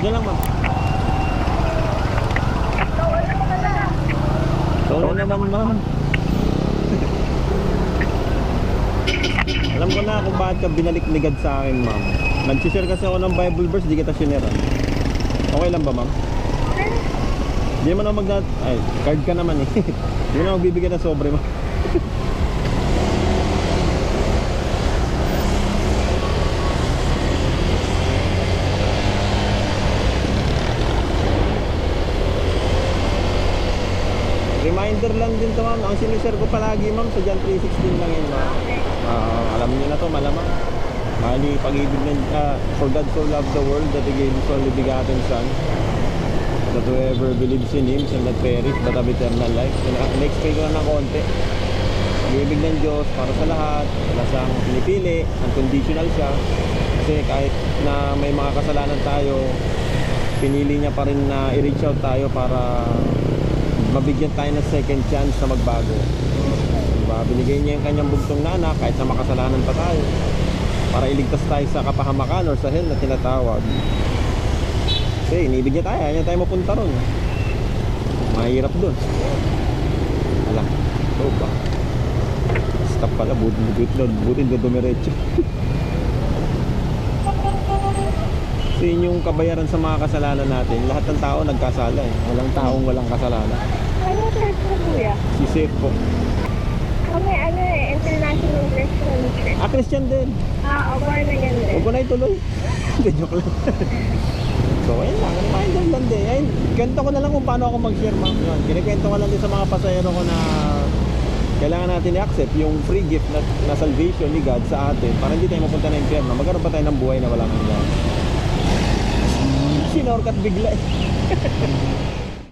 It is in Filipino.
Diyan lang, ma'am. So, na naman, ma'am. Alam ko na kung bakit ka binalik ni God sa akin, ma'am. Nag-share kasi ako ng Bible verse, di kita shinare. Okay lang ba, ma'am? Di naman ako mag Ay, card ka naman eh. Di naman magbibigay ng sobre, ma'am. Reminder lang din to ma'am. Ang sinishare ko palagi ma'am sa John 3.16 lang yun ma'am. Ah, alam niyo na to malamang. Mali pag-ibig ng ah, For God so loved the world that He gave His only begotten Son that whoever believes in Him shall not perish but have eternal life. Ina- In-explain ko lang ng konti. Pag-ibig ng Diyos para sa lahat. Wala siyang pinipili. Unconditional siya. Kasi kahit na may mga kasalanan tayo, pinili niya pa rin na i-reach out tayo para mabigyan tayo ng second chance na magbago. Diba? Binigay niya yung kanyang bugtong na kahit na makasalanan pa tayo para iligtas tayo sa kapahamakan or sa hell na tinatawag. Kasi inibig niya tayo, ayaw tayo mapunta ron. Mahirap dun. Ala, ito ba? Stop pala, buti buti na, buti na dumiretso. Kasi yun yung kabayaran sa mga kasalanan natin. Lahat ng tao nagkasala eh. Walang taong walang kasalanan. Ano church mo, kuya? Si Seth po. Kami, ano eh, International Christian Church. Ah, Christian din. Ah, o, born again Huwag din. ko na ituloy. Hindi, joke lang. so, ayun lang. Reminder lang din. Ayun, ganito ko na lang kung paano ako mag-share, ma'am. Yun. Kinikwento ko lang din sa mga pasahero ko na kailangan natin i-accept yung free gift na, na salvation ni God sa atin para hindi tayo mapunta na impyerno. Magkaroon pa tayo ng buhay na walang hanggan. Sinorkat bigla eh.